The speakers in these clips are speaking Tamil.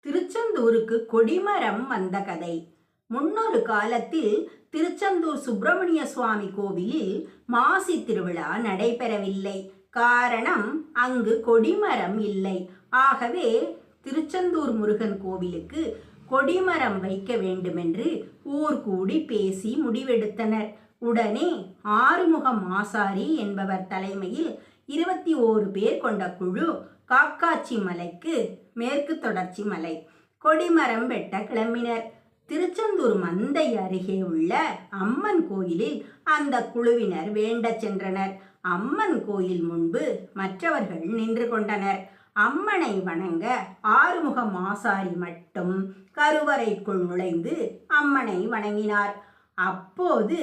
திருச்செந்தூருக்கு கொடிமரம் வந்த கதை. முன்னொரு காலத்தில் திருச்செந்தூர் சுப்பிரமணிய சுவாமி கோவிலில் மாசி திருவிழா நடைபெறவில்லை. காரணம் அங்கு கொடிமரம் இல்லை. ஆகவே திருச்செந்தூர் முருகன் கோவிலுக்கு கொடிமரம் வைக்க வேண்டுமென்று ஊர் கூடி பேசி முடிவெடுத்தனர். உடனே ஆறுமுகம் ஆசாரி என்பவர் தலைமையில் இருபத்தி ஓரு பேர் கொண்ட குழு காக்காச்சி மலைக்கு மேற்கு தொடர்ச்சி மலை கொடிமரம் வெட்ட கிளம்பினர். திருச்செந்தூர் மந்தை அருகே உள்ள அம்மன் கோயிலில் அந்த குழுவினர் வேண்ட சென்றனர். அம்மன் கோயில் முன்பு மற்றவர்கள் நின்று கொண்டனர். அம்மனை வணங்க ஆறுமுகம் ஆசாரி மட்டும் கருவறைக்குள் நுழைந்து அம்மனை வணங்கினார். அப்போது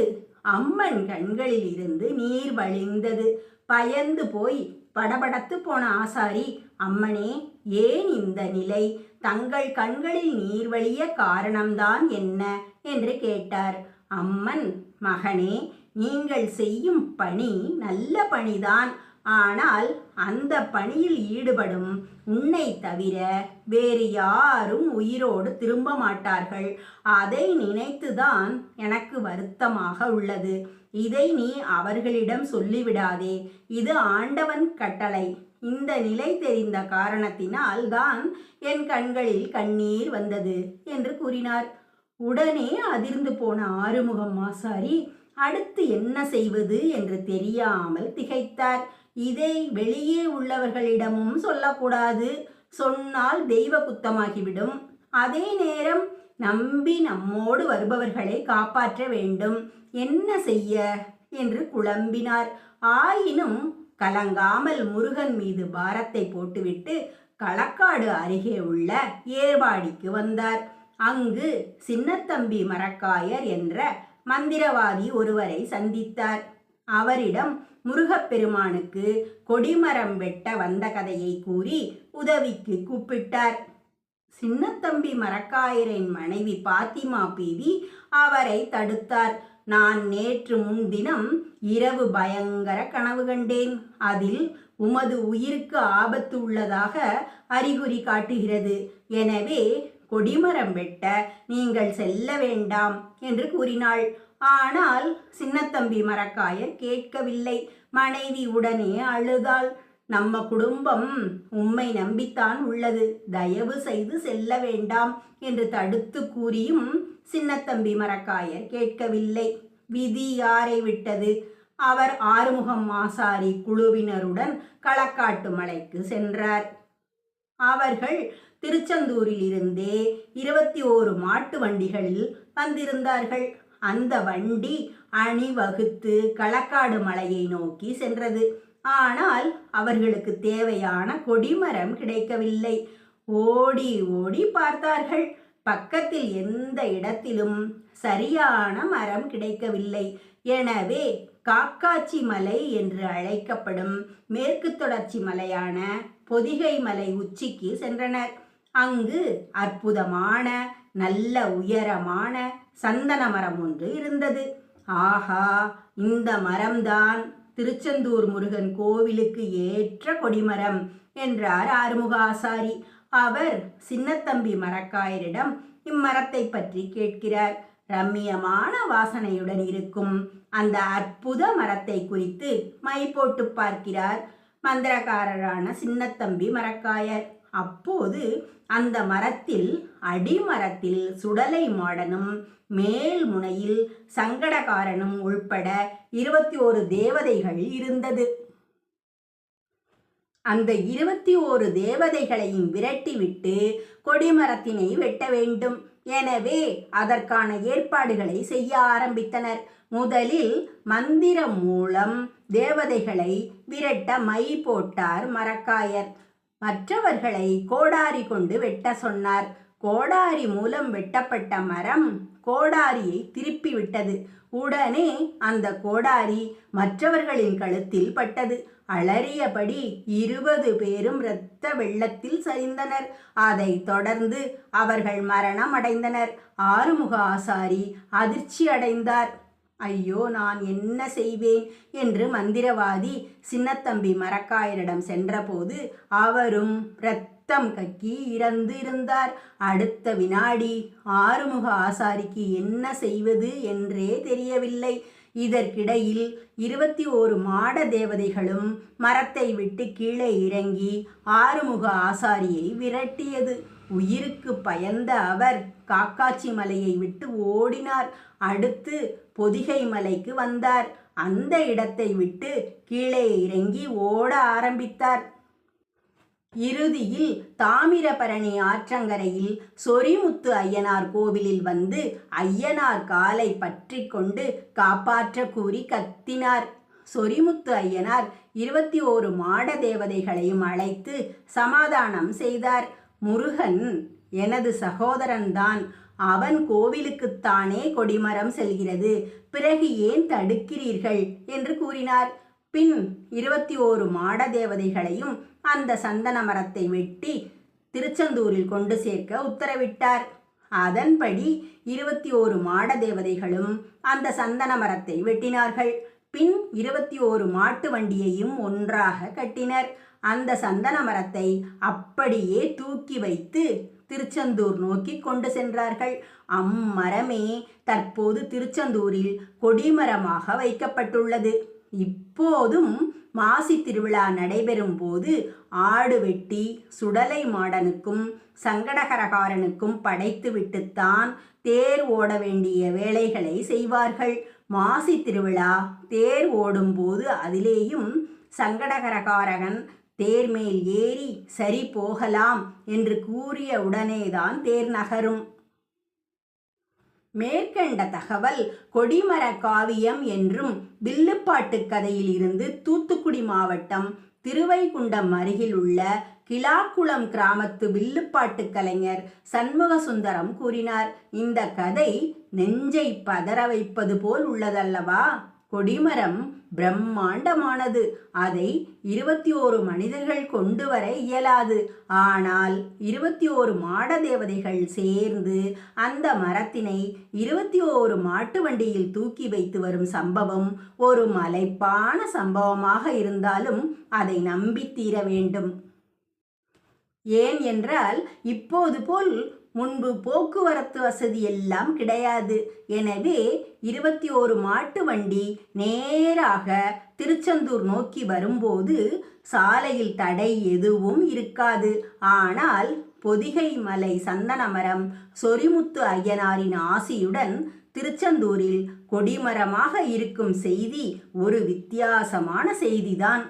அம்மன் கண்களில் இருந்து நீர் வழிந்தது. பயந்து போய் படபடத்து போன ஆசாரி அம்மனே ஏன் இந்த நிலை? தங்கள் கண்களில் நீர் வழிய காரணம்தான் என்ன? என்று கேட்டார். அம்மன் மகனே நீங்கள் செய்யும் பணி நல்ல பணிதான். ஆனால் அந்த பணியில் ஈடுபடும் உன்னை தவிர வேறு யாரும் உயிரோடு திரும்ப மாட்டார்கள். அதை நினைத்துதான் எனக்கு வருத்தமாக உள்ளது. இதை நீ அவர்களிடம் சொல்லிவிடாதே. இது ஆண்டவன் கட்டளை. இந்த நிலை தெரிந்த காரணத்தினால் தான் என் கண்களில் கண்ணீர் வந்தது என்று கூறினார். உடனே அதிர்ந்து போன ஆறுமுகம் மாசாரி அடுத்து என்ன செய்வது என்று தெரியாமல் திகைத்தார். இதை வெளியே உள்ளவர்களிடமும் சொல்லக்கூடாது. சொன்னால் தெய்வ குத்தமாகிவிடும். அதே நேரம் நம்பி நம்மோடு வருபவர்களை காப்பாற்ற வேண்டும். என்ன செய்ய? என்று குழம்பினார். ஆயினும் கலங்காமல் முருகன் மீது பாரத்தை போட்டுவிட்டு களக்காடு அருகே உள்ள ஏர்வாடிக்கு வந்தார். அங்கு சின்னத்தம்பி மரக்காயர் என்ற மந்திரவாதி ஒருவரை சந்தித்தார். அவரிடம் முருகப்பெருமானுக்கு கொடிமரம் வெட்ட வந்த கதையை கூறி உதவிக்கு கூப்பிட்டார். சின்னத்தம்பி மரக்காயரின் மனைவி பாத்திமா பீவி அவரை தடுத்தார். நான் நேற்று முன்தினம் இரவு பயங்கர கனவு கண்டேன். அதில் உமது உயிருக்கு ஆபத்து உள்ளதாக அறிகுறி காட்டுகிறது. எனவே கொடிமரம் வெட்ட நீங்கள் செல்ல வேண்டாம் என்று கூறினாள். ஆனால் சின்னத்தம்பி மரக்காயர் கேட்கவில்லை. மனைவி உடனே அழுதாள். நம்ம குடும்பம் உம்மை நம்பித்தான் உள்ளது. தயவு செய்து செல்ல வேண்டாம் என்று தடுத்து கூறியும் சின்னத்தம்பி மரக்காயர் கேட்கவில்லை. விதி யாரை விட்டது? அவர் ஆறுமுகம் மாசாரி குழுவினருடன் களக்காட்டு மலைக்கு சென்றார். அவர்கள் திருச்செந்தூரில் இருந்தே இருபத்தி ஓரு மாட்டு வண்டிகளில் வந்திருந்தார்கள். அந்த வண்டி அணிவகுத்து களக்காடு மலையை நோக்கி சென்றது. ஆனால் அவர்களுக்கு தேவையான கொடிமரம் கிடைக்கவில்லை. ஓடி ஓடி பார்த்தார்கள். பக்கத்தில் எந்த இடத்திலும் சரியான மரம் கிடைக்கவில்லை. எனவே காக்காச்சி மலை என்று அழைக்கப்படும் மேற்கு தொடர்ச்சி மலையான பொதிகை மலை உச்சிக்கு சென்றனர். அங்கு அற்புதமான நல்ல உயரமான சந்தன மரம் ஒன்று இருந்தது. ஆஹா இந்த மரம்தான் திருச்செந்தூர் முருகன் கோவிலுக்கு ஏற்ற கொடிமரம் என்றார் ஆறுமுகாசாரி. அவர் சின்னத்தம்பி மரக்காயரிடம் இம்மரத்தை பற்றி கேட்கிறார். ரம்மியமான வாசனையுடன் இருக்கும் அந்த அற்புத மரத்தை குறித்து மை போட்டு பார்க்கிறார் மந்திரக்காரரான சின்னத்தம்பி மரக்காயர். அப்போது அந்த மரத்தில் அடிமரத்தில் சுடலை மாடனும் மேல் முனையில் சங்கடகாரனும் உள்பட இருபத்தி ஓரு தேவதைகள் இருந்தது. அந்த இருபத்தி ஓரு தேவதைகளையும் விரட்டிவிட்டு கொடிமரத்தினை வெட்ட வேண்டும். எனவே அதற்கான ஏற்பாடுகளை செய்ய ஆரம்பித்தனர். முதலில் மந்திரம் மூலம் தேவதைகளை விரட்ட மை போட்டார் மரக்காயர். மற்றவர்களை கோடாரி கொண்டு வெட்ட சொன்னார். கோடாரி மூலம் வெட்டப்பட்ட மரம் கோடாரியை திருப்பி விட்டது. உடனே அந்த கோடாரி மற்றவர்களின் கழுத்தில் பட்டது. அலறியபடி இருபது பேரும் இரத்த வெள்ளத்தில் சரிந்தனர். அதை தொடர்ந்து அவர்கள் மரணம் அடைந்தனர். ஆறுமுக ஆசாரி அதிர்ச்சி அடைந்தார். ஐயோ நான் என்ன செய்வேன்? என்று மந்திரவாதி சின்னத்தம்பி மரக்காயரிடம் சென்றபோது அவரும் ரத்தம் கக்கி இறந்து இருந்தார் அடுத்த வினாடி ஆறுமுக ஆசாரிக்கு என்ன செய்வது என்றே தெரியவில்லை. இதற்கிடையில் இருபத்தி ஓரு மாட தேவதைகளும் மரத்தை விட்டு கீழே இறங்கி ஆறுமுக ஆசாரியை விரட்டியது. உயிருக்கு பயந்த அவர் காக்காச்சி மலையை விட்டு ஓடினார். அடுத்து பொதிகை மலைக்கு வந்தார். அந்த இடத்தை விட்டு கீழே இறங்கி ஓட ஆரம்பித்தார். இறுதியில் தாமிரபரணி ஆற்றங்கரையில் சொரிமுத்து ஐயனார் கோவிலில் வந்து ஐயனார் காலை பற்றி கொண்டு காப்பாற்ற கூறி கத்தினார். சொரிமுத்து ஐயனார் இருபத்தி ஓரு மாட தேவதைகளையும் அழைத்து சமாதானம் செய்தார். முருகன் எனது சகோதரன்தான் அவன் கோவிலுக்குத்தானே கொடிமரம் செல்கிறது பிறகு ஏன் தடுக்கிறீர்கள்? என்று கூறினார். பின் இருபத்தி ஓரு மாட தேவதைகளையும் அந்த சந்தன மரத்தை வெட்டி திருச்செந்தூரில் கொண்டு சேர்க்க உத்தரவிட்டார். அதன்படி இருபத்தி ஓரு மாட தேவதைகளும் அந்த சந்தன மரத்தை வெட்டினார்கள். பின் இருபத்தி ஓரு மாட்டு வண்டியையும் ஒன்றாக கட்டினர். அந்த சந்தன மரத்தை அப்படியே தூக்கி வைத்து திருச்செந்தூர் நோக்கி கொண்டு சென்றார்கள். அம்மரமே தற்போது திருச்செந்தூரில் கொடிமரமாக வைக்கப்பட்டுள்ளது. இப்போதும் மாசி திருவிழா நடைபெறும் போது ஆடு வெட்டி சுடலை மாடனுக்கும் சங்கடகரகாரனுக்கும் படைத்துவிட்டுத்தான் தேர் ஓட வேண்டிய வேலைகளை செய்வார்கள். மாசி திருவிழா தேர் ஓடும்போது அதிலேயும் சங்கடகரகாரகன் தேர் மேல் ஏறி சரி போகலாம் என்று கூறிய உடனேதான் தேர் நகரும். மேற்கண்ட தகவல் கொடிமர காவியம் என்றும் வில்லுப்பாட்டு கதையில் இருந்து தூத்துக்குடி மாவட்டம் திருவைகுண்டம் அருகில் உள்ள கிலாக்குளம் கிராமத்து வில்லுப்பாட்டு கலைஞர் சண்முக சுந்தரம் கூறினார் இந்த கதை நெஞ்சை பதற வைப்பது போல் உள்ளதல்லவா? கொடிமரம் பிரம்மாண்டமானது. அதை இருபத்தி ஓரு மனிதர்கள் கொண்டு வர இயலாது. ஆனால் இருபத்தி ஓரு மாட தேவதைகள் சேர்ந்து அந்த மரத்தினை இருபத்தி ஓரு மாட்டு வண்டியில் தூக்கி வைத்து வரும் சம்பவம் ஒரு மலைப்பான சம்பவமாக இருந்தாலும் அதை நம்பி தீர வேண்டும். ஏன் என்றால் இப்போது போல் முன்பு போக்குவரத்து வசதி எல்லாம் கிடையாது. எனவே இருபத்தி ஓரு மாட்டு வண்டி நேராக திருச்செந்தூர் நோக்கி வரும்போது சாலையில் தடை எதுவும் இருக்காது. ஆனால் பொதிகை மலை சந்தனமரம் சொரிமுத்து ஐயனாரின் ஆசியுடன் திருச்செந்தூரில் கொடிமரமாக இருக்கும் செய்தி ஒரு வித்தியாசமான செய்திதான்.